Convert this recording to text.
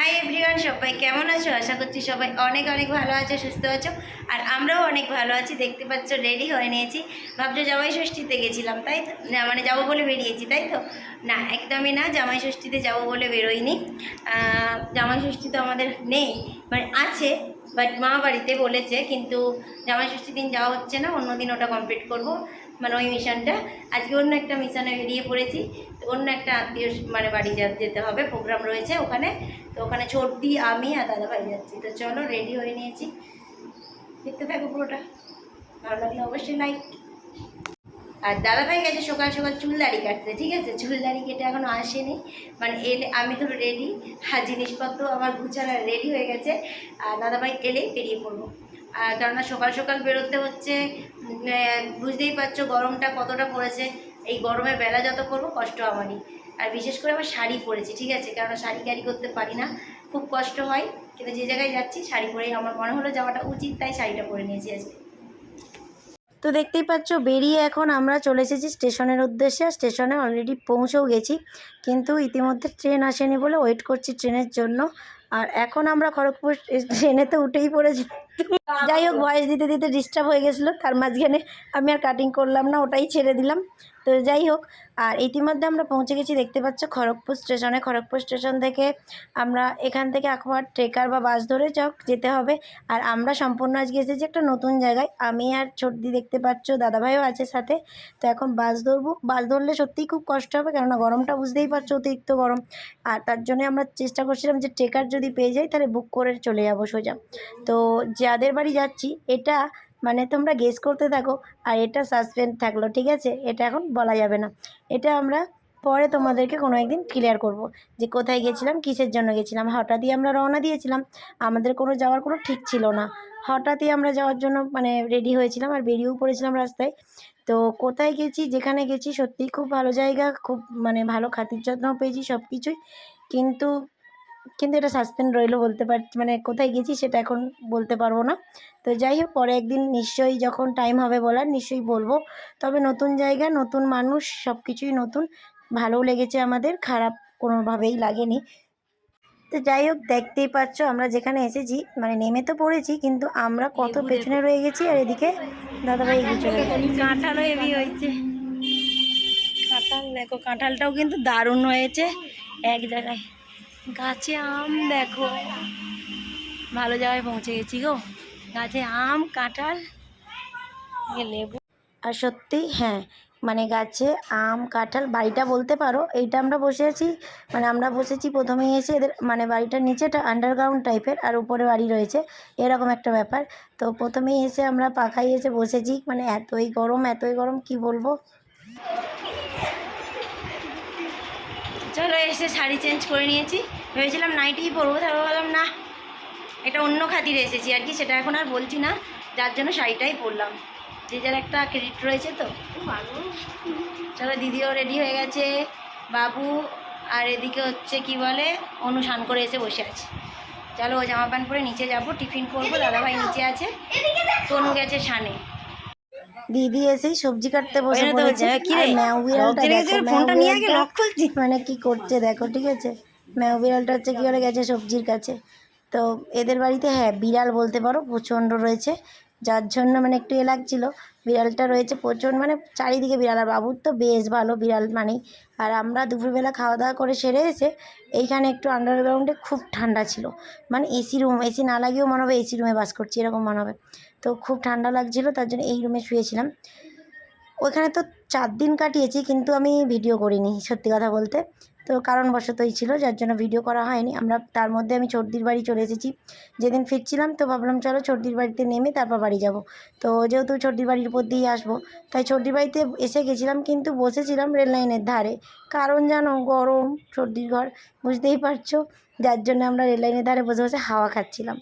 Hi everyone সবাই কেমন আছো? আশা করছি সবাই অনেক অনেক ভালো আছো, সুস্থ আছো। আর আমরাও অনেক ভালো আছি, দেখতে পাচ্ছ রেডি হয়ে নিয়েছি। ভাবছ জামাই ষষ্ঠীতে গেছিলাম, তাই তো? না মানে যাব বলে বেরিয়েছি, তাই তো? না, একদমই না, জামাই ষষ্ঠীতে যাব বলে বেরোইনি। জামাই ষষ্ঠী তো আমাদের নেই মানে আছে বাট মা বাড়িতে বলেছে, কিন্তু জামাই ষষ্ঠী দিন যাওয়া হচ্ছে না অন্য দিন ওটা কমপ্লিট করব। মানে ওই মিশনটা। আজকে অন্য একটা মিশনে বেরিয়ে পড়েছি। অন্য একটা আত্মীয় মানে বাড়ি যেতে হবে, প্রোগ্রাম রয়েছে ওখানে। তো ওখানে ছোটদি আমি আর দাদাভাই যাচ্ছি। তো চলো রেডি হয়ে নিয়েছি। দেখতে থাকো পুরোটা। ভালো লাগলে অবশ্যই লাইক আর দাদাভাই গেছে সকাল সকাল চুল দাড়ি কাটতে, ঠিক আছে? চুল দাড়ি কেটে এখনও আসেনি। মানে এলে, আমি তো রেডি আর জিনিসপত্র আমার গুছানো রেডি হয়ে গেছে। আর দাদাভাই এলেই বেরিয়ে পড়ব। কেননা সকাল সকাল বেরোতে হচ্ছে বুঝতেই পারছ গরমটা কতটা পড়েছে। এই গরমে বেলা যত করব কষ্ট আমারই। আর বিশেষ করে আবার শাড়ি পরেছি, ঠিক আছে? কেননা শাড়ি ক্যারি করতে পারি না। খুব কষ্ট হয়, কিন্তু যে জায়গায় যাচ্ছি শাড়ি পরেই আমার মনে হলো যাওয়াটা উচিত, তাই শাড়িটা পরে নিয়েছি আজকে। তো দেখতেই পাচ্ছ, বেরিয়ে এখন আমরা চলে এসেছি স্টেশনের উদ্দেশ্যে। স্টেশনে অলরেডি পৌঁছেও গেছি, কিন্তু ইতিমধ্যে ট্রেন আসেনি বলে ওয়েট করছি ট্রেনের জন্য। আর এখন আমরা খড়গপুর ট্রেনে তো উঠেই পড়েছি। যাই হোক ভয়েস দিতে দিতে ডিস্টার্ব হয়ে গেছিল, তার মাঝখানে আমি আর কাটিং করলাম না, ওটাই ছেড়ে দিলাম। তো যাই হোক, আর ইতিমধ্যে আমরা পৌঁছে গেছি, দেখতে পাচ্ছ খড়গপুর স্টেশনে খড়গপুর স্টেশন থেকে আমরা এখান থেকে একবার ট্রেকার বা বাস ধরে যাও যেতে হবে। আর আমরা সম্পূর্ণ আজকে এসেছি একটা নতুন জায়গায়। আমি আর ছোটদি দেখতে পাচ্ছ, দাদাভাইও আছে সাথে। তো এখন বাস ধরবো। বাস ধরলে সত্যিই খুব কষ্ট হবে, কেননা গরমটা বুঝতেই পারছ অতিরিক্ত গরম। আর তার জন্য আমরা চেষ্টা করছিলাম যে ট্রেকার যদি পেয়ে যাই, তাহলে বুক করে চলে যাব সোজা। তো যাদের বাড়ি যাচ্ছি, এটা মানে তোমরা গেস করতে থাকো আর এটা সাসপেন্ড থাকল, ঠিক আছে? এটা এখন বলা যাবে না। এটা আমরা পরে তোমাদেরকে কোনো একদিন ক্লিয়ার করব যে কোথায় গেছিলাম, কিসের জন্য গেছিলাম। হঠাৎই আমরা রওনা দিয়েছিলাম, আমাদের কোনো যাওয়ার কোনো ঠিক ছিল না। হঠাৎই আমরা যাওয়ার জন্য মানে রেডি হয়েছিলাম আর বেরিয়েও পড়েছিলাম রাস্তায়। তো কোথায় গেছি, যেখানে গেছি সত্যিই খুব ভালো জায়গা, খুব মানে ভালো খাতির যত্নও পেয়েছি সব কিছুই কিন্তু কিন্তু এটা সাসপেন্ড রইল বলতে পারছি মানে কোথায় গেছি সেটা এখন বলতে পারব না। তো যাই হোক পরে একদিন নিশ্চয়ই যখন টাইম হবে বলার নিশ্চয়ই বলব। তবে নতুন জায়গা নতুন মানুষ সব কিছুই নতুন। ভালোও লেগেছে আমাদের খারাপ কোনোভাবেই লাগেনি। তো যাই হোক দেখতেই পাচ্ছ আমরা যেখানে এসেছি মানে নেমে তো পড়েছি কিন্তু আমরা কত পেছনে রয়ে গেছি আর এদিকে দাদাভাই এগিয়ে চলে কাঁঠালও হেভি হয়েছে। কাঁঠাল দেখো কাঁঠালটাও কিন্তু দারুণ হয়েছে এক জায়গায়। গাছে আম দেখো। ভালো জায়গায় পৌঁছে গেছি গো। গাছে আম কাঁঠাল লেবু। আর সত্যি হ্যাঁ মানে গাছে আম কাঁঠাল বাড়িটা বলতে পারো এইটা আমরা বসে আছি মানে আমরা বসেছি প্রথমেই এসে এদের মানে বাড়িটার নিচেটা আন্ডারগ্রাউন্ড টাইপের আর উপরে বাড়ি রয়েছে এরকম একটা ব্যাপার। তো প্রথমেই এসে আমরা পাখায় এসে বসেছি মানে এতই গরম এতই গরম কি বলব? চলো এসে শাড়ি চেঞ্জ করে নিয়েছি। ভেবেছিলাম নাইটিই পরবো তারপর বললাম না এটা অন্য খাতিরে এসেছি আর কি সেটা এখন আর বলছি না। যার জন্য শাড়িটাই পরলাম। যে যার একটা ক্রেডিট রয়েছে তো। চলো দিদিও রেডি হয়ে গেছে বাবু আর এদিকে হচ্ছে কি বলে অনুষ্ঠান করে এসে বসে আছে। চলো ও জামা প্যান্ট পরে নিচে যাব টিফিন করব দাদাভাই নিচে আছে। তনু গেছে সানে দিদি এসেই সবজি কাটতে বসে পড়েছে। কি রে? ফোনটা নিয়ে আগে লক খুলছি। মানে কি করছে দেখো ঠিক আছে? ম্যাও বিড়ালটা হচ্ছে কি করে গেছে সবজির কাছে। তো এদের বাড়িতে হ্যাঁ বিড়াল বলতে পারো, প্রচণ্ড রয়েছে। যার জন্য মানে একটু এ লাগছিল, বিড়ালটা রয়েছে প্রচণ্ড মানে চারিদিকে বিড়াল। আর বাবুর তো বেশ ভালো বিড়াল মানেই আর আমরা দুপুরবেলা খাওয়া দাওয়া করে সেরে এসে এইখানে একটু আন্ডারগ্রাউন্ডে খুব ঠান্ডা ছিল। মানে এসি রুম, এসি না লাগিয়েও মনে হবে এসি রুমে বাস করছি, এরকম মনে হবে। তো খুব ঠান্ডা লাগছিল, তার জন্য এই রুমে শুয়েছিলাম। ওইখানে তো চার দিন কাটিয়েছি, কিন্তু আমি ভিডিও করিনি, সত্যি কথা বলতে। তো কারণবশতই ছিল, যার জন্য ভিডিও করা হয়নি। আমরা তার মধ্যে আমি চর্দির বাড়ি চলে এসেছি। যেদিন ফিরছিলাম তো ভাবলাম, চলো চর্দির বাড়িতে নেমে তারপর বাড়ি যাব। তো যেহেতু চর্দির বাড়ির উপর দিয়েই আসব, তাই চর্দির বাড়িতে এসে গেছিলাম, কিন্তু বসেছিলাম রেললাইনের ধারে। কারণ জানো, গরম সর্দির ঘর, বুঝতেই পারছ? যার জন্য আমরা রেললাইনের ধারে বসে বসে হাওয়া খাচ্ছিলাম।